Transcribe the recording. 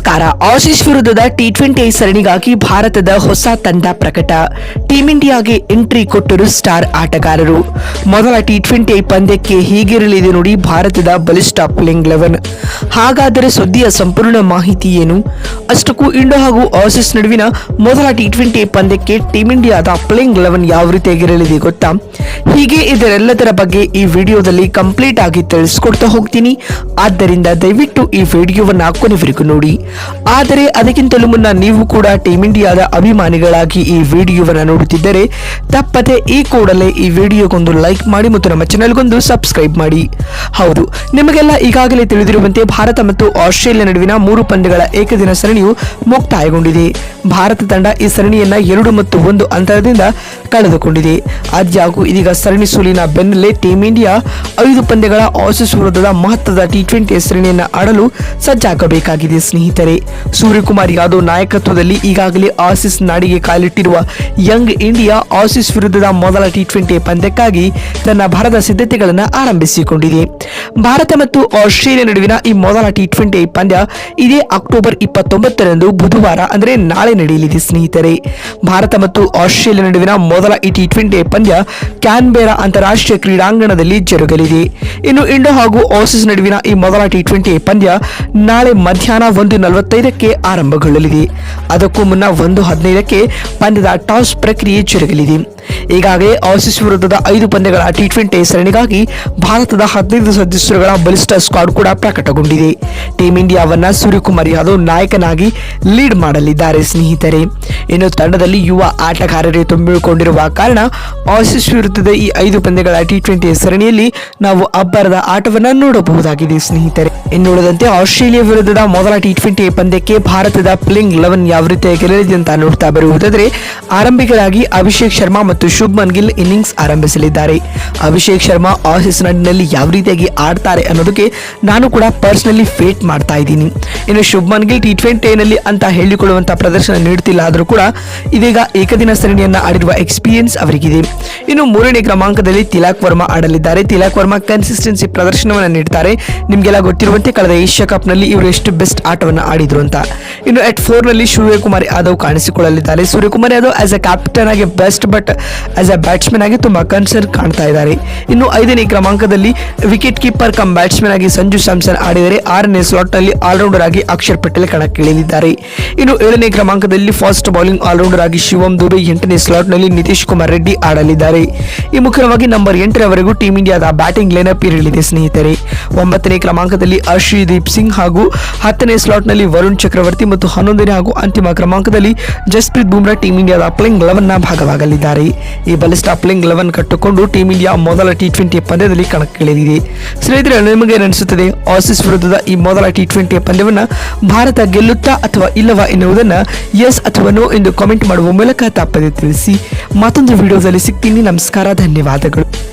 ನಮಸ್ಕಾರ. ಆಸೀಸ್ ವಿರುದ್ಧದ T twenty ಸರಣಿಗಾಗಿ ಭಾರತದ ಹೊಸ ತಂಡ ಪ್ರಕಟ. ಟೀಂ ಇಂಡಿಯಾಗೆ ಎಂಟ್ರಿ ಕೊಟ್ಟರು ಸ್ಟಾರ್ ಆಟಗಾರರು. ಮೊದಲ ಟಿ ಟ್ವೆಂಟಿ ಪಂದ್ಯಕ್ಕೆ ಹೀಗಿರಲಿದೆ ನೋಡಿ ಭಾರತದ ಬಲಿಷ್ಠ ಪ್ಲೇಯಿಂಗ್ ಲೆವೆನ್ ಹಾಗಾದರೆ ಸುದ್ದಿಯ ಸಂಪೂರ್ಣ ಮಾಹಿತಿ ಏನು? ಅಷ್ಟಕ್ಕೂ ಇಂಡೋ ಹಾಗೂ ಆಸೀಸ್ ನಡುವಿನ ಮೊದಲ ಟಿ ಟ್ವೆಂಟಿ ಪಂದ್ಯಕ್ಕೆ ಟೀಂ ಇಂಡಿಯಾದ ಪ್ಲೇಯಿಂಗ್ ಲೆವೆನ್ ಯಾವ ರೀತಿಯಾಗಿರಲಿದೆ ಗೊತ್ತಾ? ಹೀಗೆ ಇದರೆಲ್ಲದರ ಬಗ್ಗೆ ಈ ವಿಡಿಯೋದಲ್ಲಿ ಕಂಪ್ಲೀಟ್ ಆಗಿ ತಿಳಿಸ್ಕೊಡ್ತಾ ಹೋಗ್ತೀನಿ. ಆದ್ದರಿಂದ ದಯವಿಟ್ಟು ಈ ವಿಡಿಯೋವನ್ನು ಕೊನೆವರೆಗೂ ನೋಡಿ. ಆದರೆ ಅದಕ್ಕಿಂತಲೂ ಮುನ್ನ ನೀವು ಕೂಡ ಟೀಮ್ ಇಂಡಿಯಾದ ಅಭಿಮಾನಿಗಳಾಗಿ ಈ ವಿಡಿಯೋವನ್ನು ನೋಡುತ್ತಿದ್ದರೆ ತಪ್ಪದೆ ಈ ಕೂಡಲೇ ಈ ವಿಡಿಯೋಗೊಂದು ಲೈಕ್ ಮಾಡಿ ಮತ್ತು ನಮ್ಮ ಚಾನೆಲ್ಗೊಂದು ಸಬ್ಸ್ಕ್ರೈಬ್ ಮಾಡಿ. ಹೌದು, ನಿಮಗೆಲ್ಲ ಈಗಾಗಲೇ ತಿಳಿದಿರುವಂತೆ ಭಾರತ ಮತ್ತು ಆಸ್ಟ್ರೇಲಿಯಾ ನಡುವಿನ ಮೂರು ಪಂದ್ಯಗಳ ಏಕದಿನ ಸರಣಿಯು ಮುಕ್ತಾಯಗೊಂಡಿದೆ. ಭಾರತ ತಂಡ ಈ ಸರಣಿಯನ್ನ ಎರಡು ಮತ್ತು ಒಂದು ಅಂತರದಿಂದ ಕಳೆದುಕೊಂಡಿದೆ. ಆದ್ಯಾಗೂ ಇದೀಗ ಸರಣಿ ಸೋಲಿನ ಬೆನ್ನಲ್ಲೇ ಟೀಮ್ ಇಂಡಿಯಾ ಐದು ಪಂದ್ಯಗಳ ಆಸೀಸ್ ವಿರುದ್ಧದ ಮಹತ್ವದ ಟಿ ಟ್ವೆಂಟಿ ಸರಣಿಯನ್ನು ಆಡಲು ಸಜ್ಜಾಗಬೇಕಾಗಿದೆ ಸ್ನೇಹಿತರೆ. ಸೂರ್ಯಕುಮಾರ್ ಯಾದವ್ ನಾಯಕತ್ವದಲ್ಲಿ ಈಗಾಗಲೇ ಆಸಿಸ್ ನಾಡಿಗೆ ಕಾಲಿಟ್ಟಿರುವ ಯಂಗ್ ಇಂಡಿಯಾ ಆಸಿಸ್ ವಿರುದ್ಧದ ಮೊದಲ ಟಿ ಟ್ವೆಂಟಿ ಪಂದ್ಯಕ್ಕಾಗಿ ತನ್ನ ಭರದ ಸಿದ್ಧತೆಗಳನ್ನು ಆರಂಭಿಸಿಕೊಂಡಿದೆ. ಭಾರತ ಮತ್ತು ಆಸ್ಟ್ರೇಲಿಯಾ ನಡುವಿನ ಈ ಮೊದಲ ಟಿ ಟ್ವೆಂಟಿ ಪಂದ್ಯ ಇದೇ ಅಕ್ಟೋಬರ್ ಇಪ್ಪತ್ತೊಂಬತ್ತರಂದು ಬುಧವಾರ, ಅಂದರೆ ನಾಳೆ ನಡೆಯಲಿದೆ ಸ್ನೇಹಿತರೆ. ಭಾರತ ಮತ್ತು ಆಸ್ಟ್ರೇಲಿಯಾ ನಡುವಿನ ಮೊದಲ ಈ ಟಿ ಟ್ವೆಂಟಿ ಪಂದ್ಯ ಕ್ಯಾನ್ಬೇರಾ ಅಂತಾರಾಷ್ಟ್ರೀಯ ಕ್ರೀಡಾಂಗಣದಲ್ಲಿ ಜರುಗಲಿದೆ. ಇನ್ನು ಇಂಡೋ ಹಾಗೂ ಆಸಿಸ್ ನಡುವಿನ ಈ ಮೊದಲ ಟಿ ಟ್ವೆಂಟಿ ಪಂದ್ಯ ನಾಳೆ ಮಧ್ಯಾಹ್ನ ಒಂದು ನಲವತ್ತೈದಕ್ಕೆ ಆರಂಭಗೊಳ್ಳಲಿದೆ. ಅದಕ್ಕೂ ಮುನ್ನ ಒಂದು ಹದಿನೈದಕ್ಕೆ ಪಂದ್ಯದ ಟಾಸ್ ಪ್ರಕ್ರಿಯೆ ಜರುಗಲಿದೆ. ಈಗಾಗಲೇ ಆಸೀಸ್ ವಿರುದ್ಧದ ಐದು ಪಂದ್ಯಗಳ ಟಿ ಟ್ವೆಂಟಿ ಸರಣಿಗಾಗಿ ಭಾರತದ ಹದಿನೈದು ಸದಸ್ಯರುಗಳ ಬಲಿಷ್ಠ ಸ್ಕ್ವಾಡ್ ಕೂಡ ಪ್ರಕಟಗೊಂಡಿದೆ. ಟೀಂ ಇಂಡಿಯಾವನ್ನ ಸೂರ್ಯಕುಮಾರ್ ಯಾದವ್ ನಾಯಕನಾಗಿ ಲೀಡ್ ಮಾಡಲಿದ್ದಾರೆ ಸ್ನೇಹಿತರೆ. ಇನ್ನು ತಂಡದಲ್ಲಿ ಯುವ ಆಟಗಾರರೇ ತುಂಬಿಕೊಂಡಿರುವ ಕಾರಣ ಆಸಿಸ್ ವಿರುದ್ಧದ ಈ ಐದು ಪಂದ್ಯಗಳ ಟಿ ಟ್ವೆಂಟಿ ಸರಣಿಯಲ್ಲಿ ನಾವು ಅಬ್ಬರದ ಆಟವನ್ನು ನೋಡಬಹುದಾಗಿದೆ ಸ್ನೇಹಿತರೆ. ಇನ್ನುಳಿದಂತೆ ಆಸ್ಟ್ರೇಲಿಯಾ ವಿರುದ್ಧದ ಮೊದಲ ಟಿ ಟ್ವೆಂಟಿ ಪಂದ್ಯಕ್ಕೆ ಭಾರತದ ಪ್ಲಿಂಗ್ ಲೆವೆನ್ ಯಾವ ರೀತಿಯಾಗಿರಲಿದೆ ಅಂತ ನೋಡ್ತಾ ಬರುವುದಾದರೆ, ಆರಂಭಿಕರಾಗಿ ಅಭಿಷೇಕ್ ಶರ್ಮಾ ಮತ್ತು ಶುಭ್ಮನ್ ಗಿಲ್ ಇನ್ನಿಂಗ್ಸ್ ಆರಂಭಿಸಲಿದ್ದಾರೆ. ಅಭಿಷೇಕ್ ಶರ್ಮಾ ಆಸೀಸ್ ನಾಡಿನಲ್ಲಿ ಯಾವ ರೀತಿಯಾಗಿ ಆಡ್ತಾರೆ ಅನ್ನೋದಕ್ಕೆ ನಾನು ಕೂಡ ಪರ್ಸನಲಿ ಫೇಟ್ ಮಾಡ್ತಾ ಇದ್ದೀನಿ. ಇನ್ನು ಶುಭ್ಮನ್ ಗಿಲ್ ಟಿ ಟ್ವೆಂಟಿನಲ್ಲಿ ಅಂತ ಹೇಳಿಕೊಳ್ಳುವಂತ ಪ್ರದರ್ಶನ ನೀಡುತ್ತಿಲ್ಲ ಆದರೂ ಕೂಡ ಇದೀಗ ಏಕದಿನ ಸರಣಿಯನ್ನ ಆಡಿರುವ ಎಕ್ಸ್ಪೀರಿಯನ್ಸ್ ಅವರಿಗಿದೆ. ಇನ್ನು ಮೂರನೇ ಕ್ರಮಾಂಕದಲ್ಲಿ ತಿಲಾಕ್ ವರ್ಮಾ ಆಡಲಿದ್ದಾರೆ. ತಿಲಾಕ್ ವರ್ಮಾ ಕನ್ಸಿಸ್ಟೆನ್ಸಿ ಪ್ರದರ್ಶನವನ್ನು ನೀಡ್ತಾರೆ. ನಿಮಗೆಲ್ಲ ಗೊತ್ತಿರುವಂತೆ ಕಳೆದ ಏಷ್ಯಾ ಕಪ್ನಲ್ಲಿ ಇವರು ಎಷ್ಟು ಬೆಸ್ಟ್ ಆಟವನ್ನು ಆಡಿದ್ರು ಅಂತ. ಇನ್ನು ಎಟ್ ಫೋರ್ನಲ್ಲಿ Suryakumar Yadav ಕಾಣಿಸಿಕೊಳ್ಳಲಿದ್ದಾರೆ. Suryakumar Yadav as a captain ಆಗಿ best but as a batsman ಆಗಿ ತುಂಬಾ ಕನ್ಸರ್ನ್ ಕಾಣ್ತಾ ಇದ್ದಾರೆ. ಇನ್ನು ಐದನೇ ಕ್ರಮಾಂಕದಲ್ಲಿ ವಿಕೆಟ್ ಕೀಪರ್ ಕಮ್ ಬ್ಯಾಟ್ಸ್ಮನ್ ಆಗಿ ಸಂಜು ಸ್ಯಾಮ್ಸನ್ ಆಡಿದರೆ ಆರನೇ ಸ್ಲಾಟ್ನಲ್ಲಿ ಆಲ್ರೌಂಡರ್ ಆಗಿ ಅಕ್ಷರ್ ಪಟೇಲ್ ಕಣಕ್ಕಿಳಿದಿದ್ದಾರೆ. ಇನ್ನು ಏಳನೇ ಕ್ರಮಾಂಕದಲ್ಲಿ ಫಾಸ್ಟ್ ಬೌಲಿಂಗ್ ಆಲ್ರೌಂಡರ್ ಆಗಿ ಶಿವಂ ದುಬೆ ಎಂಟನೇ ಸ್ಲಾಟ್ನಲ್ಲಿ ನಿತೀಶ್ ಕುಮಾರ್ ರೆಡ್ಡಿ ಆಡಲಿದ್ದಾರೆ. ಈ ಮುಖ್ಯವಾಗಿ ನಂಬರ್ ಎಂಟರವರೆಗೂ ಟೀಂ ಇಂಡಿಯಾದ ಬ್ಯಾಟಿಂಗ್ ಲೈನಪ್ ಇರಲಿದೆ ಸ್ನೇಹಿತರೆ. ಒಂಬತ್ತನೇ ಕ್ರಮಾಂಕದಲ್ಲಿ ಅರ್ಷದೀಪ್ ಸಿಂಗ್ ಹಾಗೂ ಹತ್ತನೇ ಸ್ಲಾಟ್ನಲ್ಲಿ ವರುಣ್ ಚಕ್ರವರ್ತಿ ಮತ್ತು ಹನ್ನೊಂದನೇ ಹಾಗೂ ಅಂತಿಮ ಕ್ರಮಾಂಕದಲ್ಲಿ ಜಸ್ಪ್ರೀತ್ ಬುಮ್ರಾ ಟೀಂ ಇಂಡಿಯಾದ ಪ್ಲೇಯಿಂಗ್ ಲೆವೆನ್ನ ಭಾಗವಾಗಲಿದ್ದಾರೆ. ಈ ಬಲಿಷ್ಠ ಪ್ಲೇಯಿಂಗ್ ಲೆವೆನ್ ಕಟ್ಟಿಕೊಂಡು ಟೀಂ ಇಂಡಿಯಾ ಮೊದಲ ಟಿ ಟ್ವೆಂಟಿ ಪಂದ್ಯದಲ್ಲಿ ಕಣಕ್ಕಿಳಿದಿದೆ. ಸ್ನೇಹಿತರೆ, ನಿಮಗೆ ಅನಿಸುತ್ತದೆ ಆಸೀಸ್ ವಿರುದ್ಧದ ಈ ಮೊದಲ ಟಿ ಟ್ವೆಂಟಿ ಪಂದ್ಯವನ್ನು ಭಾರತ ಗೆಲ್ಲುತ್ತಾ ಅಥವಾ ಇಲ್ಲವಾ ಎನ್ನುವುದನ್ನು ಎಸ್ ಅಥವಾ ನೋ ಎಂದು ಕಾಮೆಂಟ್ ಮಾಡುವ ಮೂಲಕ ತಪ್ಪದೆ ತಿಳಿಸಿ. ಮತ್ತೊಂದು ವಿಡಿಯೋದಲ್ಲಿ ಸಿಗ್ತೀನಿ. ನಮಸ್ಕಾರ, ಧನ್ಯವಾದಗಳು.